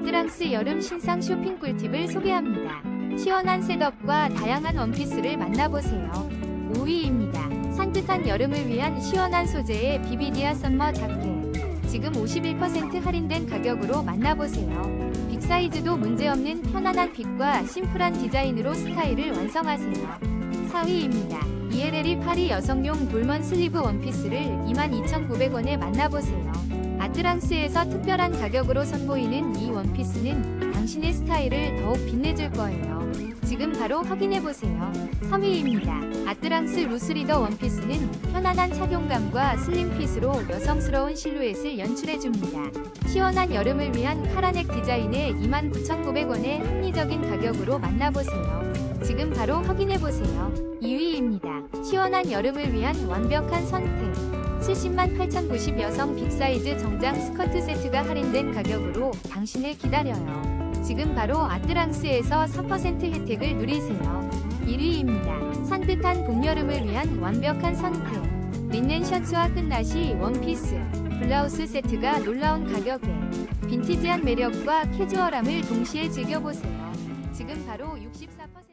아트랑스 여름 신상 쇼핑 꿀팁을 소개합니다. 시원한 셋업과 다양한 원피스를 만나보세요. 5위입니다. 산뜻한 여름을 위한 시원한 소재의 비비디아 썸머 자켓. 지금 51% 할인된 가격으로 만나보세요. 빅 사이즈도 문제없는 편안한 핏과 심플한 디자인으로 스타일을 완성하세요. 4위입니다. ELL이 파리 여성용 볼먼 슬리브 원피스를 22,900원에 만나보세요. 아트랑스에서 특별한 가격으로 선보이는 이 원피스는 당신의 스타일을 더욱 빛내줄 거예요. 지금 바로 확인해보세요. 3위입니다. 아트랑스 루스리더 원피스는 편안한 착용감과 슬림핏으로 여성스러운 실루엣을 연출해줍니다. 시원한 여름을 위한 카라넥 디자인의 29,900원의 합리적인 가격으로 만나보세요. 지금 바로 확인해보세요. 2위입니다. 시원한 여름을 위한 완벽한 선택. 70만 8,090 여성 빅사이즈 정장 스커트 세트가 할인된 가격으로 당신을 기다려요. 지금 바로 아트랑스에서 3% 혜택을 누리세요. 1위입니다. 산뜻한 봄, 여름을 위한 완벽한 선택. 린넨 셔츠와 끝나시 원피스, 블라우스 세트가 놀라운 가격에 빈티지한 매력과 캐주얼함을 동시에 즐겨보세요. 지금 바로 64%